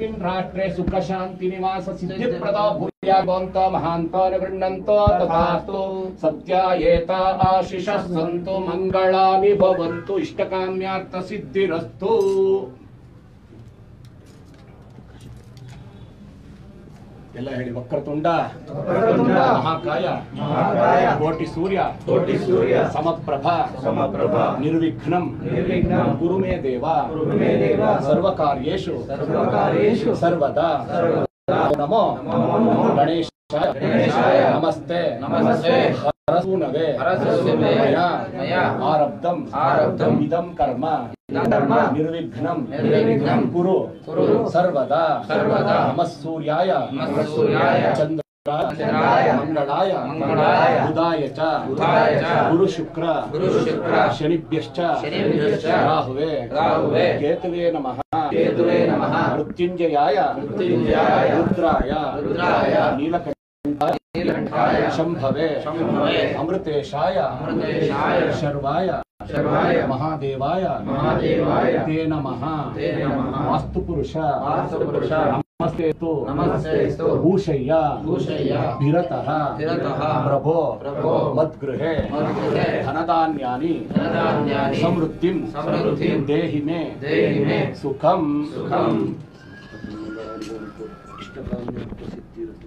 ರಾಷ್ಟ್ರೇ ಸುಖ ಶಾಂತಿ ನಿವಾಸ ಸಿದ್ಧಿಪ್ರದ ಭೂಯಾಗವಂತ ಮಹಾಂತ ಗೃಹಂತ ತಥಾಸ್ತು ಸತ್ಯ ಏತ ಆಶಿಷ ಸಂತು ಮಂಗಳಾನಿ ಭವಂತು ಇಷ್ಟಕಾಮ್ಯಾರ್ಥ ಸಿದ್ಧಿರಸ್ತು. ಎಲ್ಲ ಹೇಳಿ ವಕ್ರತುಂಡ ಮಹಾಕಾಯ ಮಹಾಕಾಯ, ಕೋಟಿ ಸೂರ್ಯ ಕೋಟಿ ಸೂರ್ಯ, ಸಮಪ್ರಭಾ ಸಮಪ್ರಭಾ ನಿರ್ವಿಘ್ನಂ ನಿರ್ವಿಘ್ನಂ, ಗುರುಮೇ ದೇವ ಗುರುಮೇ ದೇವ, ಸರ್ವಕಾರ್ಯೇಷು ಸರ್ವಕಾರ್ಯೇಷು, ಸರ್ವದಾ ನಮೋ ನಮೋ ಗಣೇಶಾಯ, ನಮಸ್ತೆ ನಮಸ್ತೆ, ಹರಸೂನವೇ ಹರಸೂನವೇ, ಮಯಾ, ಆರಬ್ಧಂ ಆರಬ್ಧಂ, ಇದಂ ಕರ್ಮ ಇದಂ ಕರ್ಮ, ನಿರ್ವಿಘ್ನಂ ನಿರ್ವಿಘ್ನಂ, ಕುರು ಕುರು, ಸರ್ವದಾ ಸರ್ವದಾ, ನಮಃ ಸೂರ್ಯಾಯ ನಮಃ ಸೂರ್ಯಾಯ, ಚಂದ್ರ ಚಂದ್ರಾಯ, ಮಂಗಳಾಯ ಮಂಗಳಾಯ, ಬುಧಾಯ ಚ ಬುಧಾಯ శవాయ महादेवाय महादेवाय। ते नमः। ते नमः। वास्तु పురుష वास्तु పురుష नमस्ते तो नमस्ते तो भूषय्या। भूषय्या। भिरतः भिरतः प्रभो। प्रभो। मद्गृहे। मद्गृहे। धनधान्यानि। धनधान्यानि। समृद्धिं। समृद्धिं। देहि मे देहि मे सुखं सुखं इष्टकाम्यं प्रसिद्धिरस्तु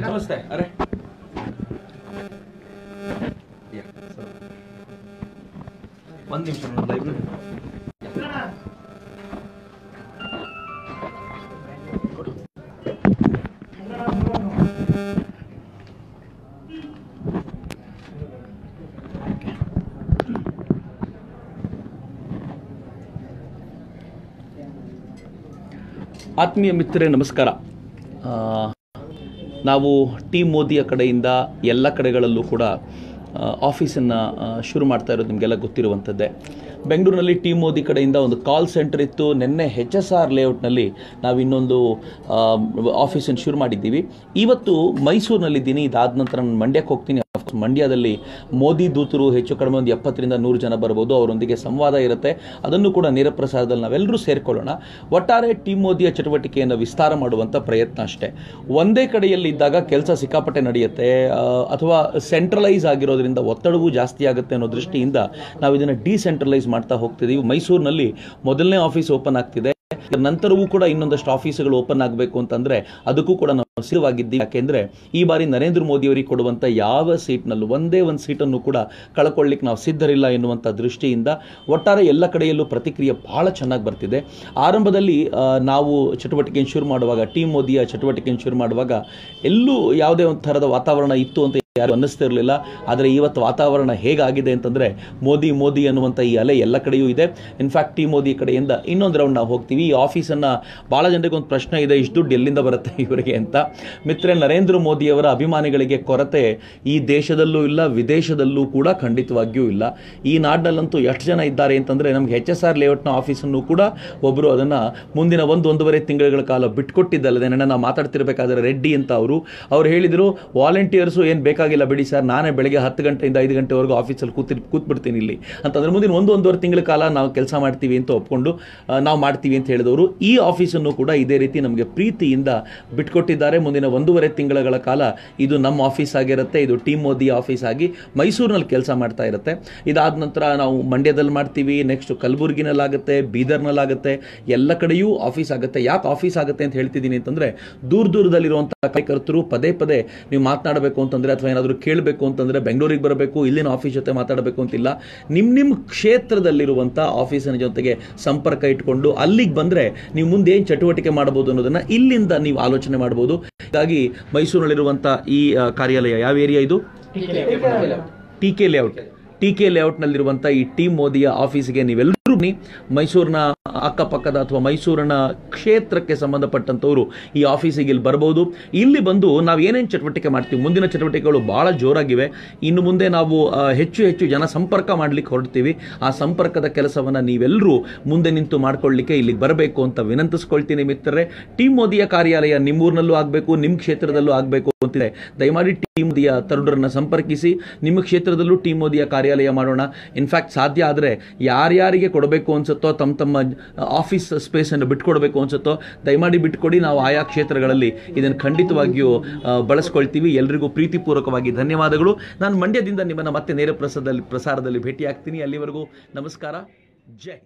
ನಮಸ್ತೆ ಅರೆ ಒಂದು ನಿಮಿಷ ಲೈಬ್ರರಿ ಆತ್ಮೀಯ ಮಿತ್ರರೇ ನಮಸ್ಕಾರ ಆ, ನಾವು ಟೀಮ್ ಮೋದಿಯ ಕಡೆಯಿಂದ ಎಲ್ಲ ಕಡೆಗಳಲ್ಲೂ ಕೂಡ ಆಫೀಸನ್ನು ಶುರು ಮಾಡ್ತಾ ಇರೋದು ನಿಮಗೆಲ್ಲ ಗೊತ್ತಿರುವಂಥದ್ದೇ. ಬೆಂಗಳೂರಿನಲ್ಲಿ ಟೀಮ್ ಮೋದಿ ಕಡೆಯಿಂದ ಒಂದು ಕಾಲ್ ಸೆಂಟರ್ ಇತ್ತು. ನಿನ್ನೆ ಹೆಚ್ ಎಸ್ ಆರ್ ಲೇಔಟ್ನಲ್ಲಿ ನಾವು ಇನ್ನೊಂದು ಆಫೀಸನ್ನು ಶುರು ಮಾಡಿದ್ದೀವಿ. ಇವತ್ತು ಮೈಸೂರಿನಲ್ಲಿದ್ದೀನಿ. ಇದಾದ ನಂತರ ನಾನು ಮಂಡ್ಯಕ್ಕೆ ಹೋಗ್ತೀನಿ. ಮಂಡ್ಯದಲ್ಲಿ ಮೋದಿ ದೂತರು ಹೆಚ್ಚು ಕಡಿಮೆ ಒಂದು ಎಪ್ಪತ್ತರಿಂದ ನೂರು ಜನ ಬರ್ಬೋದು, ಅವರೊಂದಿಗೆ ಸಂವಾದ ಇರುತ್ತೆ. ಅದನ್ನು ಕೂಡ ನೇರ ಪ್ರಸಾರದಲ್ಲಿ ನಾವೆಲ್ಲರೂ ಸೇರಿಕೊಳ್ಳೋಣ. ಒಟ್ಟಾರೆ ಟೀಮ್ ಮೋದಿಯ ಚಟುವಟಿಕೆಯನ್ನು ವಿಸ್ತಾರ ಮಾಡುವಂಥ ಪ್ರಯತ್ನ ಅಷ್ಟೇ. ಒಂದೇ ಕಡೆಯಲ್ಲಿ ಇದ್ದಾಗ ಕೆಲಸ ಸಿಕ್ಕಾಪಟ್ಟೆ ನಡೆಯುತ್ತೆ. ಅಥವಾ ಸೆಂಟ್ರಲೈಸ್ ಆಗಿರೋದ್ರಿಂದ ಒತ್ತಡವೂ ಜಾಸ್ತಿ ಆಗುತ್ತೆ ಅನ್ನೋ ದೃಷ್ಟಿಯಿಂದ ನಾವು ಇದನ್ನು ಡಿಸೆಂಟ್ರಲೈಸ್ ಮಾಡ್ತಾ ಹೋಗ್ತಿದ್ದೀವಿ ಮೈಸೂರಿನಲ್ಲಿ ಮೊದಲನೇ ಆಫೀಸ್ ಓಪನ್ ಆಗ್ತಿದೆ. ನಂತರವೂ ಕೂಡ ಇನ್ನೊಂದಷ್ಟು ಆಫೀಸ್ಗಳು ಓಪನ್ ಆಗಬೇಕು ಅಂತಂದ್ರೆ ಅದಕ್ಕೂ ಕೂಡ ನಾವು ಸಿದ್ಧವಾಗಿದ್ದೀವಿ. ಯಾಕೆಂದ್ರೆ ಈ ಬಾರಿ ನರೇಂದ್ರ ಮೋದಿ ಅವರಿಗೆ ಕೊಡುವಂತ ಯಾವ ಸೀಟ್ನಲ್ಲೂ ಒಂದೇ ಒಂದು ಸೀಟನ್ನು ಕೂಡ ಕಳ್ಕೊಳ್ಳಿಕ್ಕೆ ನಾವು ಸಿದ್ಧರಿಲ್ಲ ಎನ್ನುವಂಥ ದೃಷ್ಟಿಯಿಂದ ಒಟ್ಟಾರೆ ಎಲ್ಲ ಕಡೆಯಲ್ಲೂ ಪ್ರತಿಕ್ರಿಯೆ ಬಹಳ ಚೆನ್ನಾಗಿ ಬರ್ತಿದೆ. ಆರಂಭದಲ್ಲಿ ನಾವು ಚಟುವಟಿಕೆಯನ್ನು ಶುರು ಮಾಡುವಾಗ, ಟೀಮ್ ಮೋದಿಯ ಚಟುವಟಿಕೆಯನ್ನು ಶುರು ಮಾಡುವಾಗ ಎಲ್ಲೂ ಯಾವುದೇ ಒಂದು ಥರದ ವಾತಾವರಣ ಇತ್ತು ಅಂತ ಯಾರು ಅನ್ನಿಸ್ತಿರಲಿಲ್ಲ. ಆದರೆ ಇವತ್ತು ವಾತಾವರಣ ಹೇಗಾಗಿದೆ ಅಂತಂದರೆ ಮೋದಿ ಮೋದಿ ಅನ್ನುವಂಥ ಈ ಅಲೆ ಎಲ್ಲ ಕಡೆಯೂ ಇದೆ. ಇನ್ಫ್ಯಾಕ್ಟ್ ಟಿ ಮೋದಿ ಕಡೆಯಿಂದ ಇನ್ನೊಂದು ರೌಂಡ್ ನಾವು ಹೋಗ್ತೀವಿ. ಈ ಆಫೀಸನ್ನು ಭಾಳ ಜನರಿಗೆ ಒಂದು ಪ್ರಶ್ನೆ ಇದೆ. ಇಷ್ಟು ದುಡ್ಡು ಎಲ್ಲಿಂದ ಬರುತ್ತೆ ಇವರಿಗೆ ಅಂತ. ಮಿತ್ರ ನರೇಂದ್ರ ಮೋದಿಯವರ ಅಭಿಮಾನಿಗಳಿಗೆ ಕೊರತೆ ಈ ದೇಶದಲ್ಲೂ ಇಲ್ಲ, ವಿದೇಶದಲ್ಲೂ ಕೂಡ ಖಂಡಿತವಾಗಿಯೂ ಇಲ್ಲ. ಈ ನಾಡಿನಲ್ಲಂತೂ ಎಷ್ಟು ಜನ ಇದ್ದಾರೆ ಅಂತಂದರೆ ನಮಗೆ ಎಚ್ ಎಸ್ ಆರ್ ಲೇಔಟ್ನ ಆಫೀಸನ್ನು ಕೂಡ ಒಬ್ಬರು ಅದನ್ನು ಮುಂದಿನ ಒಂದು ಒಂದೂವರೆ ತಿಂಗಳ ಕಾಲ ಬಿಟ್ಕೊಟ್ಟಿದ್ದಲ್ಲದೆ ನನ್ನ ಮಾತಾಡ್ತಿರಬೇಕಾದ್ರೆ ರೆಡ್ಡಿ ಅಂತ ಅವರು. ಅವ್ರು ಹೇಳಿದರು ವಾಲಂಟಿಯರ್ಸು ಏನು ಬೇಕಾಗಿಲ್ಲ ಬಿಡಿ ಸರ್. ನಾನೇ ಬೆಳಗ್ಗೆ ಹತ್ತು ಗಂಟೆಯಿಂದ ಐದು ಗಂಟೆವರೆಗೂ ಆಫೀಸಲ್ಲಿ ಕೂತಿ ಕೂತ್ಬಿಡ್ತೀನಿ ಇಲ್ಲಿ. ಅಂತಂದ್ರೆ ಮುಂದಿನ ಒಂದು ಒಂದೂವರೆ ತಿಂಗಳ ಕಾಲ ನಾವು ಕೆಲಸ ಮಾಡ್ತೀವಿ ಅಂತ ಒಪ್ಕೊಂಡು ನಾವು ಮಾಡ್ತೀವಿ ಅಂತ ಹೇಳಿದವರು ಈ ಆಫೀಸನ್ನು ಕೂಡ ಇದೇ ರೀತಿ ನಮಗೆ ಪ್ರೀತಿಯಿಂದ ಬಿಟ್ಕೊಟ್ಟಿದ್ದಾರೆ. ಮುಂದಿನ ಒಂದೂವರೆ ತಿಂಗಳ ಕಾಲ ಇದು ನಮ್ಮ ಆಫೀಸ್ ಆಗಿರುತ್ತೆ. ಇದು ಟೀಮ್ ಮೋದಿ ಆಫೀಸ್ ಆಗಿ ಮೈಸೂರಿನಲ್ಲಿ ಕೆಲಸ ಮಾಡ್ತಾ ಇರುತ್ತೆ. ಇದಾದ ನಂತರ ನಾವು ಮಂಡ್ಯದಲ್ಲಿ ಮಾಡ್ತೀವಿ ನೆಕ್ಸ್ಟ್ ಕಲಬುರಗಿನಲ್ಲಾಗುತ್ತೆ, ಬೀದರ್ನಲ್ಲಾಗುತ್ತೆ, ಎಲ್ಲ ಕಡೆಯೂ ಆಫೀಸ್ ಆಗುತ್ತೆ. ಯಾಕೆ ಆಫೀಸ್ ಆಗುತ್ತೆ ಅಂತ ಹೇಳ್ತಿದ್ದೀನಿ ಅಂತಂದ್ರೆ, ದೂರ ದೂರದಲ್ಲಿರುವಂಥ ಕಾರ್ಯಕರ್ತರು ಪದೇ ಪದೇ ನೀವು ಮಾತನಾಡಬೇಕು ಅಂತಂದ್ರೆ ಅಥವಾ ಏನಾದರೂ ಕೇಳಬೇಕು ಅಂತಂದ್ರೆ ಬೆಂಗಳೂರಿಗೆ ಬರಬೇಕು, ಇಲ್ಲಿನ ಆಫೀಸ್ ಜೊತೆ ಮಾತಾಡಬೇಕು ಅಂತಿಲ್ಲ. ನಿಮ್ಮ ನಿಮ್ಮ ಕ್ಷೇತ್ರದಲ್ಲಿರುವಂಥ ಆಫೀಸಿನ ಜೊತೆಗೆ ಸಂಪರ್ಕ ಇಟ್ಕೊಂಡು ಅಲ್ಲಿಗೆ ಬಂದರೆ ನೀವು ಮುಂದೆ ಏನು ಚಟುವಟಿಕೆ ಮಾಡ್ಬೋದು ಅನ್ನೋದನ್ನ ಇಲ್ಲಿಂದ ನೀವು ಆಲೋಚನೆ ಮಾಡ್ಬೋದು. ಹೀಗಾಗಿ ಮೈಸೂರಿನಲ್ಲಿರುವಂಥ ಈ ಕಾರ್ಯಾಲಯ ಯಾವ ಏರಿಯಾ ಇದು? T K layout T K ಲೇಔಟ್ನಲ್ಲಿರುವಂಥ ಈ ಟೀಮ್ ಮೋದಿಯ ಆಫೀಸಿಗೆ ನೀವೆಲ್ಲರೂ ಮೈಸೂರಿನ ಅಕ್ಕಪಕ್ಕದ ಅಥವಾ ಮೈಸೂರಿನ ಕ್ಷೇತ್ರಕ್ಕೆ ಸಂಬಂಧಪಟ್ಟಂಥವರು ಈ ಆಫೀಸಿಗೆ ಇಲ್ಲಿ ಬರ್ಬೋದು. ಇಲ್ಲಿ ಬಂದು ನಾವು ಏನೇನು ಚಟುವಟಿಕೆ ಮಾಡ್ತೀವಿ, ಮುಂದಿನ ಚಟುವಟಿಕೆಗಳು ಭಾಳ ಜೋರಾಗಿವೆ. ಇನ್ನು ಮುಂದೆ ನಾವು ಹೆಚ್ಚು ಹೆಚ್ಚು ಜನ ಸಂಪರ್ಕ ಮಾಡಲಿಕ್ಕೆ ಹೊರಡ್ತೀವಿ. ಆ ಸಂಪರ್ಕದ ಕೆಲಸವನ್ನು ನೀವೆಲ್ಲರೂ ಮುಂದೆ ನಿಂತು ಮಾಡ್ಕೊಳ್ಳಿಕ್ಕೆ ಇಲ್ಲಿಗೆ ಬರಬೇಕು ಅಂತ ವಿನಂತಿಸ್ಕೊಳ್ತೀನಿ ಮಿತ್ರರೇ. ಟೀಮ್ ಮೋದಿಯ ಕಾರ್ಯಾಲಯ ನಿಮ್ಮೂರಿನಲ್ಲೂ ಆಗಬೇಕು ನಿಮ್ಮ ಕ್ಷೇತ್ರದಲ್ಲೂ ಆಗಬೇಕು ಅಂತಿದೆ. ದಯಮಾಡಿ ಟೀಮ್ ಮೋದಿಯ ತರುಣರನ್ನ ಸಂಪರ್ಕಿಸಿ, ನಿಮ್ಮ ಕ್ಷೇತ್ರದಲ್ಲೂ ಟೀಮ್ ಮೋದಿಯ ಕಾರ್ಯಾಲಯ ಮಾಡೋಣ. ಇನ್ಫ್ಯಾಕ್ಟ್ ಸಾಧ್ಯ ಆದರೆ ಯಾರ್ಯಾರಿಗೆ ಕೊಡಬೇಕು ಅನ್ಸುತ್ತೋ ತಮ್ಮ ತಮ್ಮ ಆಫೀಸ್ ಸ್ಪೇಸನ್ನು ಬಿಟ್ಕೊಡ್ಬೇಕು ಅನ್ಸುತ್ತೋ, ದಯಮಾಡಿ ಬಿಟ್ಕೊಡಿ, ನಾವು ಆಯಾ ಕ್ಷೇತ್ರಗಳಲ್ಲಿ ಇದನ್ನು ಖಂಡಿತವಾಗಿಯೂ ಬಳಸ್ಕೊಳ್ತೀವಿ. ಎಲ್ರಿಗೂ ಪ್ರೀತಿಪೂರ್ವಕವಾಗಿ ಧನ್ಯವಾದಗಳು. ನಾನು ಮಂಡ್ಯದಿಂದ ನಿಮ್ಮನ್ನು ಮತ್ತೆ ನೇರ ಪ್ರಸಾರದಲ್ಲಿ ಪ್ರಸಾರದಲ್ಲಿ ಭೇಟಿಯಾಗ್ತೀನಿ. ಅಲ್ಲಿವರೆಗೂ ನಮಸ್ಕಾರ. ಜೈ